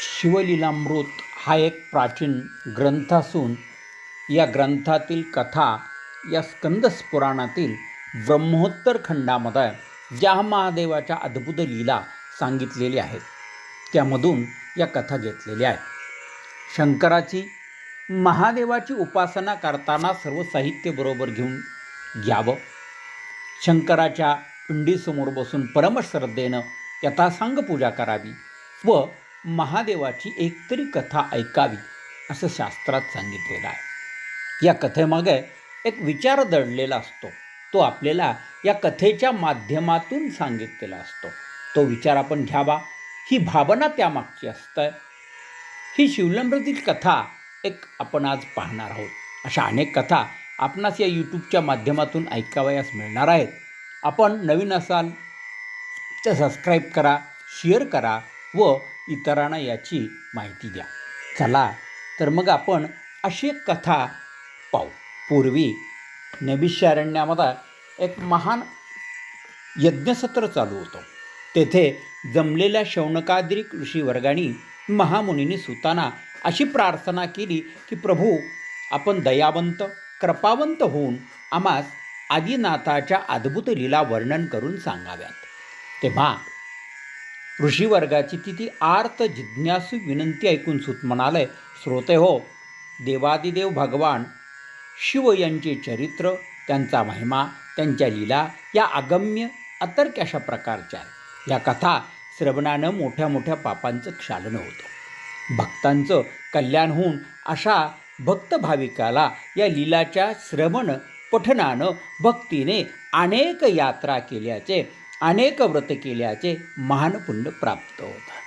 शिवलीलामृत हा एक प्राचीन ग्रंथ असून या ग्रंथातील कथा या स्कंदस पुराणातील ब्रह्मोत्तर खंडामध्ये ज्या महादेवाच्या अद्भुत लीला सांगितलेल्या आहेत त्यामधून या कथा घेतलेल्या आहेत. शंकराची महादेवाची उपासना करताना सर्व साहित्य बरोबर घेऊन घ्यावं. शंकराच्या पिंडीसमोर बसून परमश्रद्धेनं यथासांग पूजा करावी व महादेवाची एकतरी कथा ऐकावी असं शास्त्रात सांगितलेलं आहे. या कथेमागे एक विचार दडलेला असतो. तो आपल्याला या कथेच्या माध्यमातून सांगितलेला असतो. तो विचार आपण घ्यावा. ही भावना त्यामागची असतं. ही शिवलंबरीतील कथा एक आपण आज पाहणार आहोत. अशा अनेक कथा आपणास या यूट्यूबच्या माध्यमातून ऐकावयास मिळणार आहेत. आपण नवीन असाल तर सबस्क्राईब करा शेअर करा व इतरांना याची माहिती द्या. चला तर मग आपण अशी एक कथा पाहू. पूर्वी नैबिष्यारण्यामध्ये एक महान यज्ञसत्र चालू होतं. तेथे जमलेल्या शौनकाद्रिक ऋषीवर्गानी महामुनीने सुताना अशी प्रार्थना केली की प्रभू आपण दयावंत कृपावंत होऊन आम्हास आदिनाथाच्या अद्भुत लीला वर्णन करून सांगाव्यात. तेव्हा ऋषीवर्गाची ती ती आर्त जिज्ञासू विनंती ऐकून सुत म्हणाले श्रोते हो देवादिदेव भगवान शिव यांचे चरित्र त्यांचा महिमा त्यांच्या लीला या अगम्य अतर्क अशा प्रकारच्या या कथा श्रवणानं मोठ्या मोठ्या पापांचं क्षालन होतं. भक्तांचं कल्याण होऊन अशा भक्त भाविकाला या लीलाच्या श्रवण पठनानं भक्तीने अनेक यात्रा केल्याचे अनेक व्रत केल्याचे महान पुण्य प्राप्त होतं.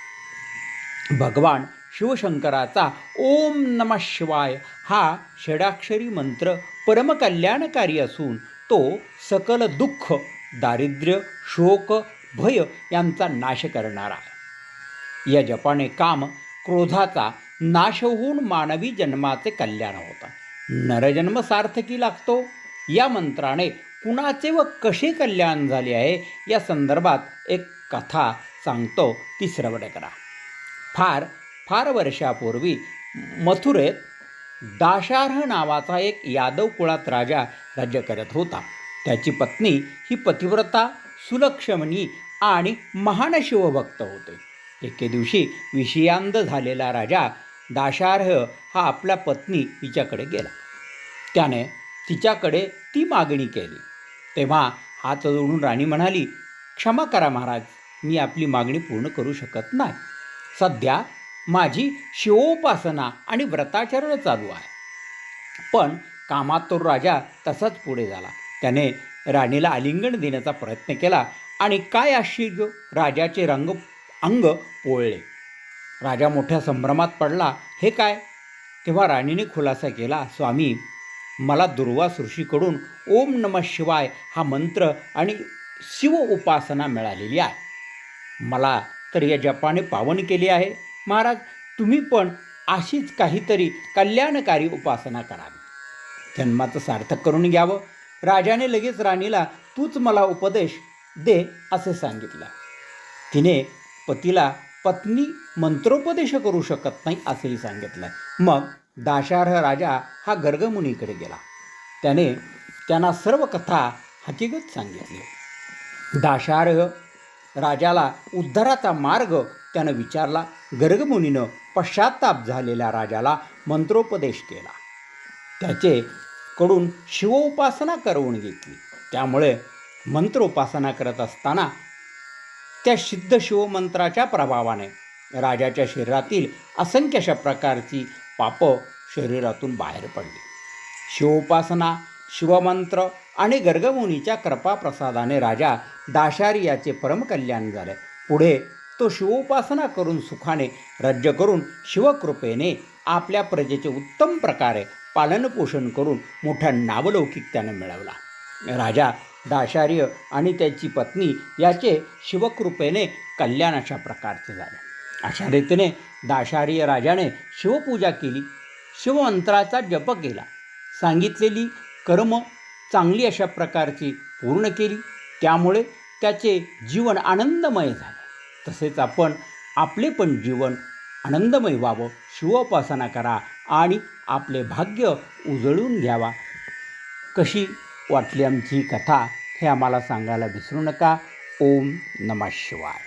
भगवान शिवशंकराचा ओम नम शिवाय हा षडाक्षरी मंत्र परमकल्याणकारी असून तो सकल दुःख दारिद्र्य शोक भय यांचा नाश करणारा या जपाने काम क्रोधाचा नाश होऊन मानवी जन्माचे कल्याण होतं. नरजन्म सार्थकी लागतो. या मंत्राने कुणाचे व कसे कल्याण झाले आहे? या संदर्भात एक कथा सांगतो ती श्रवण करा फार फार वर्षापूर्वी मथुरेत दाशार्ह नावाचा एक यादव कुळात राजा राज्य करत होता. त्याची पत्नी ही पतिव्रता सुलक्षमणी आणि महान शिवभक्त होते. एके दिवशी विषयांध झालेला राजा दाशार्ह हा आपल्या पत्नी हिच्याकडे गेला. त्याने तिच्याकडे ती मागणी केली. तेव्हा हात जोडून राणी म्हणाली क्षमा करा महाराज मी आपली मागणी पूर्ण करू शकत नाही. सध्या माझी शिवोपासना आणि व्रताचरण चालू आहे. पण कामात तो राजा तसाच पुढे झाला. त्याने राणीला आलिंगन देण्याचा प्रयत्न केला आणि काय आश्चर्य राजाचे रंग अंग पोळले. राजा मोठ्या संभ्रमात पडला. हे काय? तेव्हा राणीने खुलासा केला स्वामी मला दुर्वास ऋषीकडून ओम नम शिवाय हा मंत्र आणि शिव उपासना मिळालेली आहे. मला तर या जपाने पावन केली आहे. महाराज तुम्ही पण अशीच काहीतरी कल्याणकारी उपासना करावी जन्माचं सार्थक करून घ्यावं. राजाने लगेच राणीला तूच मला उपदेश दे असे सांगितलं. तिने पतीला पत्नी मंत्रोपदेश करू शकत नाही असेही सांगितलं. मग दाशार्ह राजा हा गर्गमुनीकडे गेला. त्याने त्यांना सर्व कथा हकीकत सांगितली. दाशार्ह राजाला उद्धाराचा मार्ग त्यानं विचारला. गर्गमुनीनं पश्चाताप झालेल्या राजाला मंत्रोपदेश केला. त्याचे कडून शिवोपासना करवून घेतली. त्यामुळे मंत्रोपासना करत असताना त्या सिद्ध शिवमंत्राच्या प्रभावाने राजाच्या शरीरातील असंख्य अशा प्रकारची पापं शरीरातून बाहेर पडली. शिवोपासना शिवमंत्र आणि गर्गमुनीच्या कृपाप्रसादाने राजा दाशारी याचे परमकल्याण झाले. पुढे तो शिवोपासना करून सुखाने राज्य करून शिवकृपेने आपल्या प्रजेचे उत्तम प्रकारे पालनपोषण करून मोठा नावलौकिक त्यानं मिळवला. राजा दाशार्य आणि त्याची पत्नी याचे शिवकृपेने कल्याण अशा प्रकारचे झाले. अशा रीतीने दाशार्य राजाने शिवपूजा केली. शिवमंत्राचा जप केला. सांगितलेली कर्म चांगली अशा प्रकारची पूर्ण केली. त्यामुळे त्याचे जीवन आनंदमय झाले. तसेच आपण आपले पण जीवन आनंदमय व्हावं शिवोपासना करा आणि आपले भाग्य उजळून घ्यावा. कशी वाटली आमची कथा हे आम्हाला सांगायला विसरू नका. ओम नमः शिवाय.